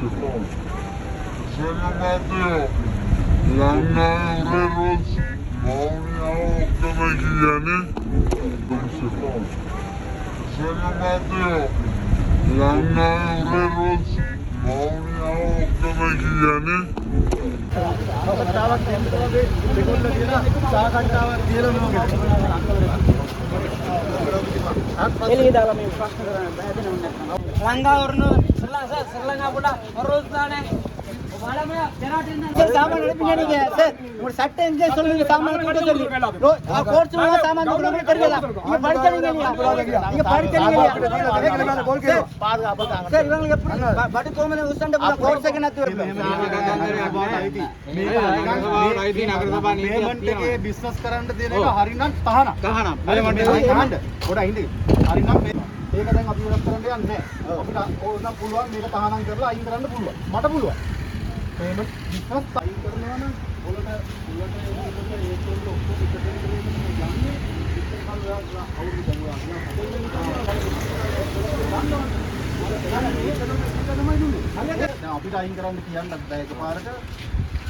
Selam. Selam abi. Lanla öğren olsun. Mavya oklama giyeni. Selam. Selam abi. Lanla öğren olsun. Mavya oklama giyeni. ಎಲ್ಲಿದ್ದಾವೆ ನೀವು ಪಕ್ಕದ ಬೇರೆ ಉಂಟು langayo reros, mauniao kanagiyani. ලංකාවරන සරලඟාපුට ඔරෝස්ථානය சாமான் எடுப்பீங்க நீங்க sir உங்க சட்ட எங்க சொல்லுங்க சாமான் கிட்ட சொல்லி கோர்ஸ் சாமான் உங்களுக்கு தெரியாதா நீங்க படிச்சீங்க நீங்க படிச்சீங்க சார் இவங்களுக்கு எப்படி படி கோமல உசண்ட போற கோர்ஸ் එක නැතුව පේමන්ට් එකේ බිස්නස් කරන්න තියෙන එක හරිනම් තහනම්. තහනම්. තහනම්. ගොඩ හින්දේ. හරිනම් මේ ඒක දැන් අපි වෙනස් කරන්න යන්නේ නැහැ. අපිට ඕන පුළුවන් මේක තහනම් කරලා අයින් කරන්න පුළුවන්. මට පුළුවන්. පේමන්ට් බිස්නස් අයින් කරනවා නම් ඔයාලට ඔයාලට ඒක ඔක්කොම එකට යන්නේ අපිට අයින් කරන්න කියන්නත් බෑ එකපාරට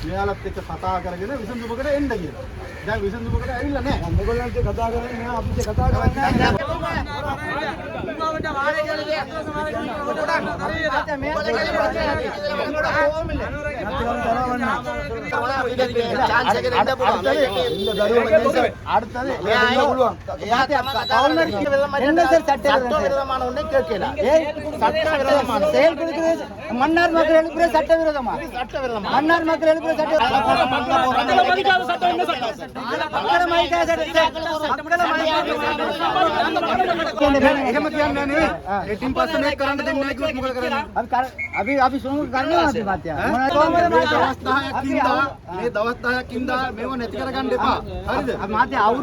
මෙයාලත් එක්ක කතා කරගෙන විසඳුමකට එන්න කියලා. දැන් විසඳුමකට ඇවිල්ලා නැහැ. මොගොල්ලන්ට කතා කරන්නේ මෙයා අපිට කතා කරන්නේ නැහැ. மன்னார் மக்கள் எழுப்புற சட்ட விரோதமா சட்ட விரோதமான மன்னார் மக்கள் எழுப்புற नहीं एटीन परसेंट नहीं कराना तो नहीं कुछ मुकदमा कराना अब कर अभी अभी सुनो करने वाली बात है दवस्ता है किंदा ये दवस्ता है किंदा मैं वो नहीं करेगा डेपा हरिद अब माते और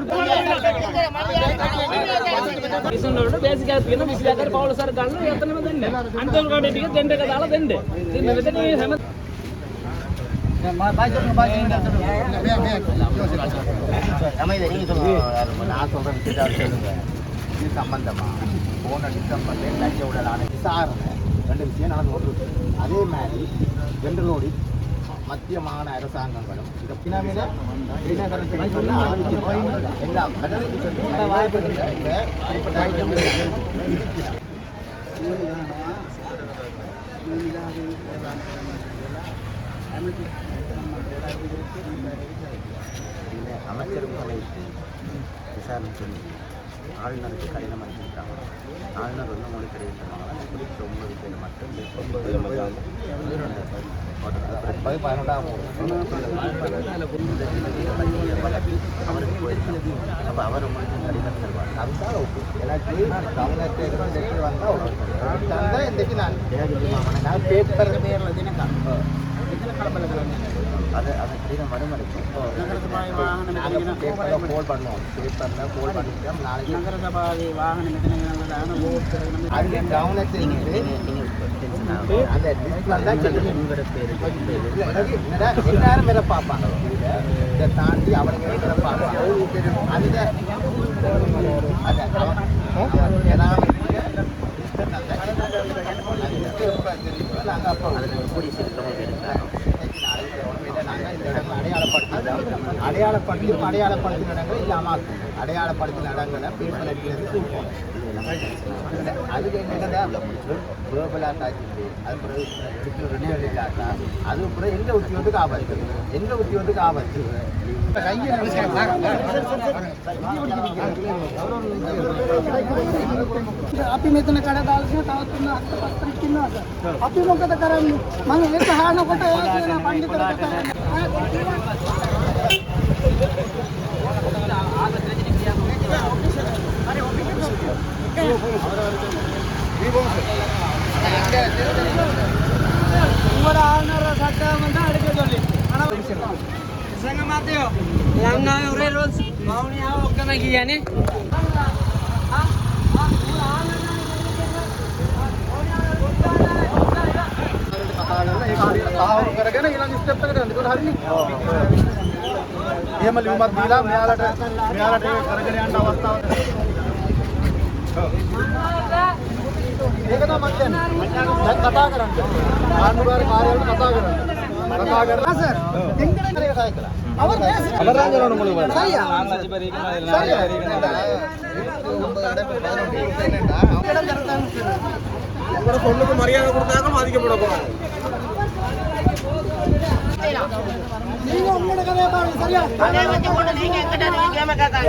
ఇసున్నోడు బేసిక్ ఆత్కిన విసిలాకర్ పౌల సార్ గాను ఎత్తన దండే అంతల్ గాడికి దండే కదా దండే నిన్నదే నీ హమ మా బాయ్ చెప్పు బాయ్ చెప్పు బే బే అమ్మ ఇది నీ సొల్లు நான் சொல்ற விஷயத்தை சொல்லுங்க இது சம்பந்தமா போன டிசம்பரில் லஞ்ச உடலான விசாரணை ரெண்டு விஷயம் நடந்து கொண்டு அதே மாதிரி ஜென்ரலோடி மத்திய மாகாண அரசாங்கங்களும் இந்த குறிப்பிட்ட அமைச்சரும் விசாரணை சொல்லி ஆளுநருக்கு கடிதம் அனுப்பியிருக்காங்க. ஆளுநர் வந்து மொழி தெரிவித்தாங்க குறிப்பிட்ட ஒன்பது பேர் மட்டும் அவருக்கு அப்போ அவர் உங்களுக்கு கடிதம் தருவார். அதுதான். எனக்கு கவனத்தை பேப்பர் நேரில் தினம் அது வரைக்கும் நாங்கள் பேப்பரில் கோல் பண்ணுவோம் பேப்பரில் கோல் பண்ணிட்டோம் நாளைக்கு அது கவனத்தை இருந்து அந்த லிஸ்ட்ல தான் எல்லாரும் வேற பார்ப்பாங்க இதை தாண்டி அவங்க வேற பார்ப்பாங்க அந்த அந்த அவன் அவன் ஏதாவது நாங்கள் அப்போ கூடிய சீக்கிரமாக எடுத்தாங்க அடையாளப்படுத்தும் அடையாளப்படுத்தி அடையாளப்படுத்தின இடங்கள் இல்லாமல் அடையாளப்படுத்தின இடங்களை பேப்பர் அடிக்கிறது தூக்கம் அதுக்கு என்னடா குளோபலா காய்ச்சி அது பிறகு எடுக்கிற ரெடியல் இல்லாட்டா அது பிறகு எந்த உத்தியோகத்துக்கு ஆபத்து எந்த உத்தியோகத்துக்கு ஆபத்து අපි මෙතන කඩ දාලා තියෙන තවත් තුන අට පස්තරක් ඉන්නවා සර්. අපි මොකද කරන්නේ? මම ඒක අහනකොට ඔය කියන පඬිතුරට කරන්නේ. உங்களோட ஆளுநர் சட்டம் தான் எடுக்க சொல்லி నిజంగా మాతయో లంగా ఒరే రోజు బావుని ఒక్క నాకు ఇవ్వని ఏ మళ్ళీ మరి మీలా మేలాట మేలాట కరగని అంటే అవస్థ ඒක හරිනේ. එහෙම ලියුමක් දීලා මෙයාලට මෙයාලට ඒක කරගෙන යන්න අවස්ථාවක් ඒක තමයි මම කියන්නේ. දැන් කතා කරන්නේ. ආණ්ඩුකාර කාර්යාලයට කතා කරන්නේ. කතා කරලා සර් එංගලන්තේ කතා කළා. அவர் பேசுறாரு. அவர் தான் சொல்லணும் உங்களுக்கு. சரியா? சரியா? உங்களோட சொல்லுக்கு மரியாதை கொடுத்தாக்க மதிக்கப்பட போறாங்க நீங்க உங்களோட கதையை பாருங்க சரியா நீங்க எங்கிட்ட நீங்க கேம கேட்காங்க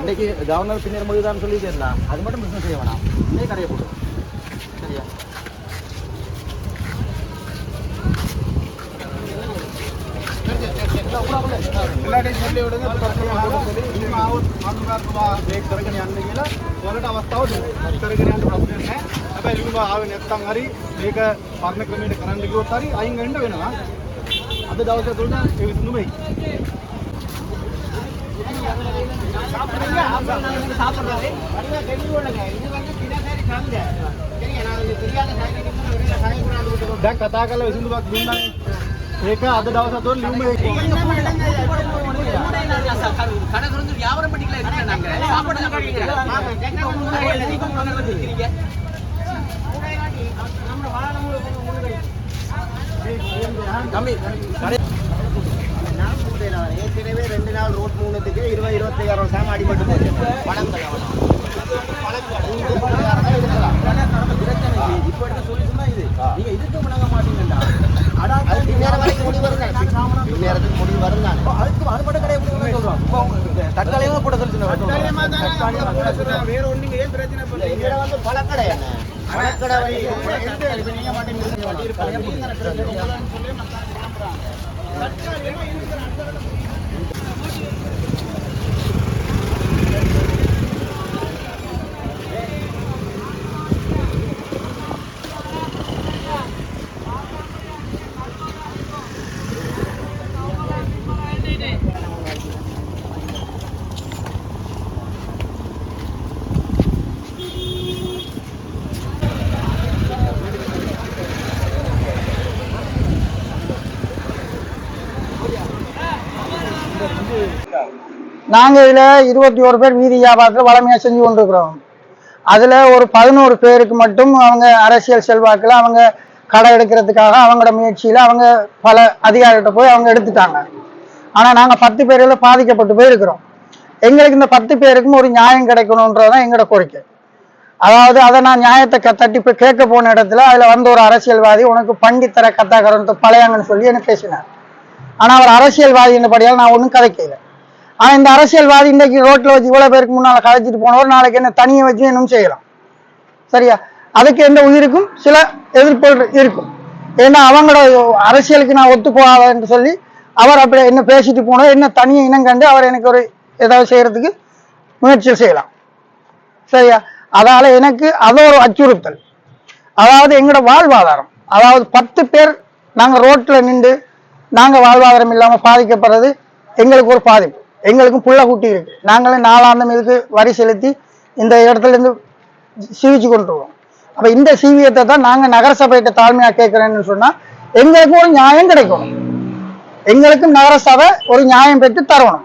இன்னைக்கு கவர்னர் பின்னர் மொழிதான் சொல்லிட்டேன்ல அது மட்டும் பிசினஸ் செய்ய வேணாம் இன்னைக்கு கடையை போடும் சரியா எல்லாத்தையும் சொல்லி விடுங்க பிரச்சனை சொல்லி நீங்க ஆவத் ආණ්ඩුකාරතුමා මේක කරගෙන යන්න කියලා ඔයාලට අවස්ථාව දෙනවා. කරගෙන යන්න ප්‍රශ්නයක් නැහැ. හැබැයි ලියුම ආවේ නැත්නම් හරි මේක පරණ ක්‍රමයට කරන්න කිව්වොත් හරි අයින් වෙන්න වෙනවා. අද දවසේ තුලට ඒ சாப்பிட்றாரு கதாக்கல விசிந்து பார்க்க ಏಕ ಅರ್ಧ ದವಸ ತೋರ್ ಲಿವ್ தம்பி ஏற்கனவே ரெண்டு நாள் ரோட் மூணத்துக்கு இருபது இருபத்தையாயிரம் சாமி அடிபட்டு போச்சு. பணம் இப்போ எடுத்த சொல்யூஷன் இது நீங்க இதுக்கு மாட்டீங்கடா வரைக்கும் முடி வரும் தற்காலிகமா கூட சொல்லுங்க வேற ஒண்ணு ஏன் பிரச்சனை பண்ணல இங்க பழக்கடை நாங்கள் இதில் இருபத்தி ஒரு பேர் வீதி வியாபாரத்தில் வளமையாக செஞ்சு கொண்டிருக்கிறோம். அதில் ஒரு பதினோரு பேருக்கு மட்டும் அவங்க அரசியல் செல்வாக்கில் அவங்க கடை எடுக்கிறதுக்காக அவங்களோட முயற்சியில் அவங்க பல அதிகாரிகிட்ட போய் அவங்க எடுத்துட்டாங்க. ஆனால் நாங்கள் பத்து பேரில் பாதிக்கப்பட்டு போயிருக்கிறோம். எங்களுக்கு இந்த பத்து பேருக்கும் ஒரு நியாயம் கிடைக்கணுன்றதான் எங்களோட கோரிக்கை. அதாவது அதை நான் நியாயத்தை க- தட்டி போய் கேட்க போன இடத்துல அதில் வந்து ஒரு அரசியல்வாதி உனக்கு பண்டித்தர கத்தாக்கரன் பழையாங்கன்னு சொல்லி எனக்கு பேசினார். ஆனால் அவர் அரசியல்வாதி படியால் நான் ஒன்றும் கதைக்கல. ஆனா இந்த அரசியல்வாதி இன்னைக்கு ரோட்ல வச்சு இவ்வளவு பேருக்கு முன்னால கதைச்சிட்டு போனவர் நாளைக்கு என்ன தனியை வச்சு என்னும் செய்யலாம். சரியா? அதுக்கு எந்த உயிருக்கும்? சில எதிர்ப்புகள் இருக்கும். ஏன்னா அவங்களோட அரசியலுக்கு நான் ஒத்து என்று சொல்லி அவர் அப்படி என்ன பேசிட்டு போனோம் என்ன தனியை இனம் கண்டு அவர் எனக்கு ஒரு ஏதாவது செய்யறதுக்கு முயற்சி செய்யலாம். சரியா? அதால எனக்கு அது ஒரு அச்சுறுத்தல். அதாவது எங்களோட வாழ்வாதாரம் அதாவது பத்து பேர் நாங்க ரோட்ல நின்று நாங்க வாழ்வாதாரம் இல்லாம பாதிக்கப்படுறது எங்களுக்கு ஒரு பாதிப்பு. எங்களுக்கும் புள்ள குட்டி இருக்கு. நாங்களே நாலாந்தம் இதுக்கு வரி செலுத்தி இந்த இடத்துல இருந்து சீவிச்சு கொண்டுருவோம் அப்ப இந்த சீவியத்தை தான் நாங்க நகரசபைகிட்ட தாழ்மையா கேட்குறேன்னு சொன்னா எங்களுக்கும் ஒரு நியாயம் கிடைக்கணும் எங்களுக்கும் நகரசபை ஒரு நியாயம் பெற்று தரணும்.